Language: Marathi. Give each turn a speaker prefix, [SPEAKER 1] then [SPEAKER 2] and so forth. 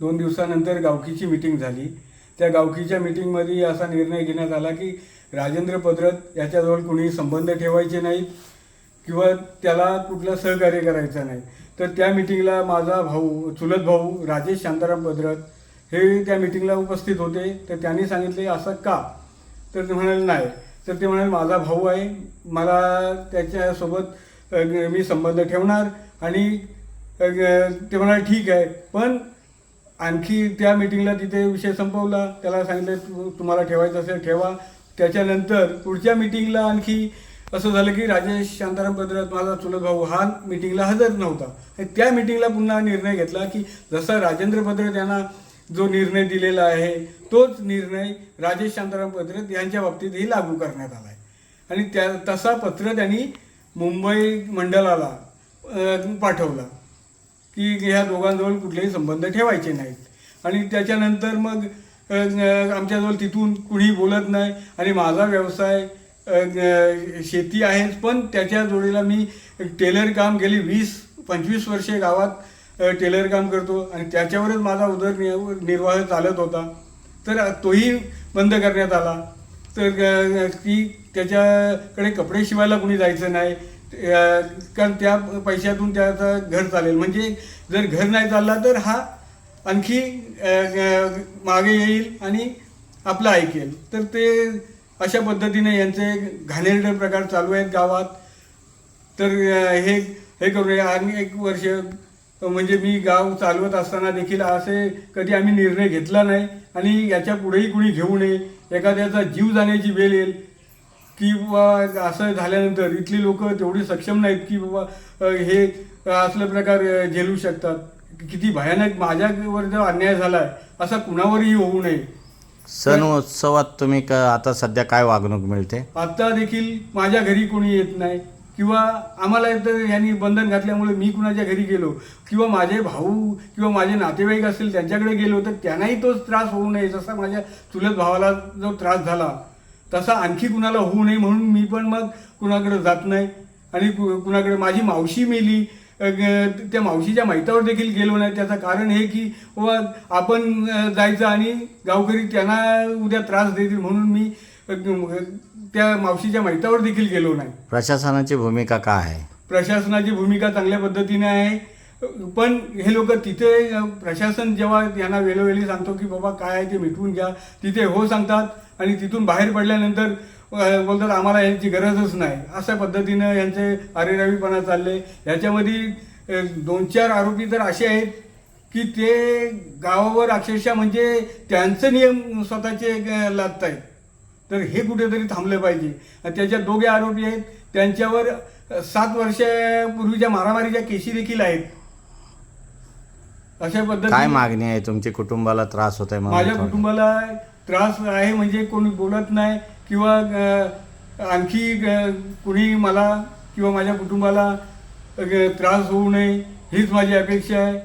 [SPEAKER 1] दोन दिवसानंतर गावकीची मिटिंग झाली. त्या गावकीच्या मिटिंगमध्ये असा निर्णय घेण्यात आला की राजेंद्र पदरत याच्याजवळ कोणी संबंध ठेवायचे नाहीत किंवा त्याला कुठलं सहकार्य करायचं नाही. तर त्या मिटिंगला माझा भाऊ चुलत भाऊ राजेश शांताराम पदरत हे त्या मिटिंगला उपस्थित होते. तर त्यांनी सांगितले असं का? तर ते म्हणाले नाही. तर ते म्हणाले माझा भाऊ आहे. मला त्याच्यासोबत मी संबंध ठेवणार आणि ते म्हणाले ठीक आहे. पण आणखी त्या मिटिंगला तिथे विषय संपवला. त्याला सांगितलं तुम्हाला ठेवायचं असेल ठेवा. त्याच्यानंतर पुढच्या मिटिंगला आणखी असं झालं की राजेश शांताराम पदरात माझा चुलत भाऊ हा मिटिंगला हजर नव्हता. आणि त्या मिटिंगला पुन्हा निर्णय घेतला की जसा राजेंद्र पदरत यांना जो निर्णय दिलेला आहे तोच निर्णय राजेश शांताराम पदरत यांच्या बाबतीतही लागू करण्यात आला आहे आणि त्या तसा पत्र त्यांनी मुंबई मंडळाला पाठवला. की ह्या दोघांजवळ कुठलेही संबंध ठेवायचे नाहीत. आणि त्याच्यानंतर मग आमच्याजवळ तिथून कुणी बोलत नाही. आणि माझा व्यवसाय शेती आहेच पण त्याच्या जोडीला मी टेलर काम गेली वीस पंचवीस वर्षे गावात टेलर काम करतो. आणि त्याच्यावरच माझा उदरनिर्वाह निर्वाह चालत होता. तर तोही बंद करण्यात आला. तर की त्याच्याकडे कपडे शिवायला कुणी जायचं नाही. कारण त्या पैशातून त्याचं घर चालेल. म्हणजे जर घर नाही चालला तर हा आणखी मागे येईल आणि आपलं ऐकेल. तर ते अशा पद्धतीने यांचे घाणेरडे प्रकार चालू आहेत गावात. तर हे हे करूया आणि एक वर्ष म्हणजे मी गाव चालवत असताना देखील असे कधी आम्ही निर्णय घेतला नाही. आणि याच्या पुढेही कुणी घेऊ नये. एखाद्याचा जीव जाण्याची वेळ येईल. की बाबा असं झाल्यानंतर इथली लोक तेवढी सक्षम नाहीत की बाबा हे असले प्रकार झेलू शकतात. किती भयानक माझ्यावर जो अन्याय झाला आहे असा कुणावरही होऊ नये.
[SPEAKER 2] सण उत्सवात तुम्ही क आता सध्या काय वागणूक मिळते?
[SPEAKER 1] आता देखील माझ्या घरी कोणी येत नाही. किंवा आम्हाला तर यांनी बंधन घातल्यामुळे मी कुणाच्या घरी गेलो. किंवा माझे भाऊ किंवा माझे नातेवाईक असतील त्यांच्याकडे गेलो तर त्यांनाही तोच त्रास होऊ नये जसा माझ्या चुलत भावाला जो त्रास झाला. तसा आणखी कुणाला होऊ नये म्हणून मी पण मग कुणाकडे जात नाही. आणि कुणाकडे माझी मावशी मेली त्या मावशीच्या माहितावर देखील गेलो नाही. त्याचं कारण हे की बाबा आपण जायचं आणि गावकरी त्यांना उद्या त्रास देतील म्हणून मी त्या मावशीच्या माहितावर देखील गेलो नाही.
[SPEAKER 2] प्रशासनाची भूमिका काय आहे?
[SPEAKER 1] प्रशासनाची भूमिका चांगल्या पद्धतीने आहे. पण हे लोक तिथे प्रशासन जेव्हा यांना वेळोवेळी सांगतो की बाबा काय आहे ते मिटवून घ्या तिथे हो सांगतात आणि तिथून बाहेर पडल्यानंतर बोलतात आम्हाला यांची गरजच नाही. अशा पद्धतीनं यांचे अरेरावीपणा चालले. याच्यामध्ये दोन चार आरोपी तर असे आहेत की ते गावावर अक्षरशः म्हणजे त्यांचे नियम स्वतःचे लादत आहेत तर हे कुठेतरी थांबलं पाहिजे. आणि त्याच्यात दोघे आरोपी आहेत. त्यांच्यावर सात वर्षापूर्वीच्या मारामारीच्या केशी देखील आहेत. अशा
[SPEAKER 2] काय
[SPEAKER 1] पद्धतीने
[SPEAKER 2] मागणी आहे? तुमच्या कुटुंबाला त्रास होत आहे
[SPEAKER 1] माझ्या कुटुंबाला त्रास आहे म्हणजे कोणी बोलत नाही किंवा आणखी कुणी मला किंवा माझ्या कुटुंबाला त्रास होऊ नये हीच माझी अपेक्षा आहे.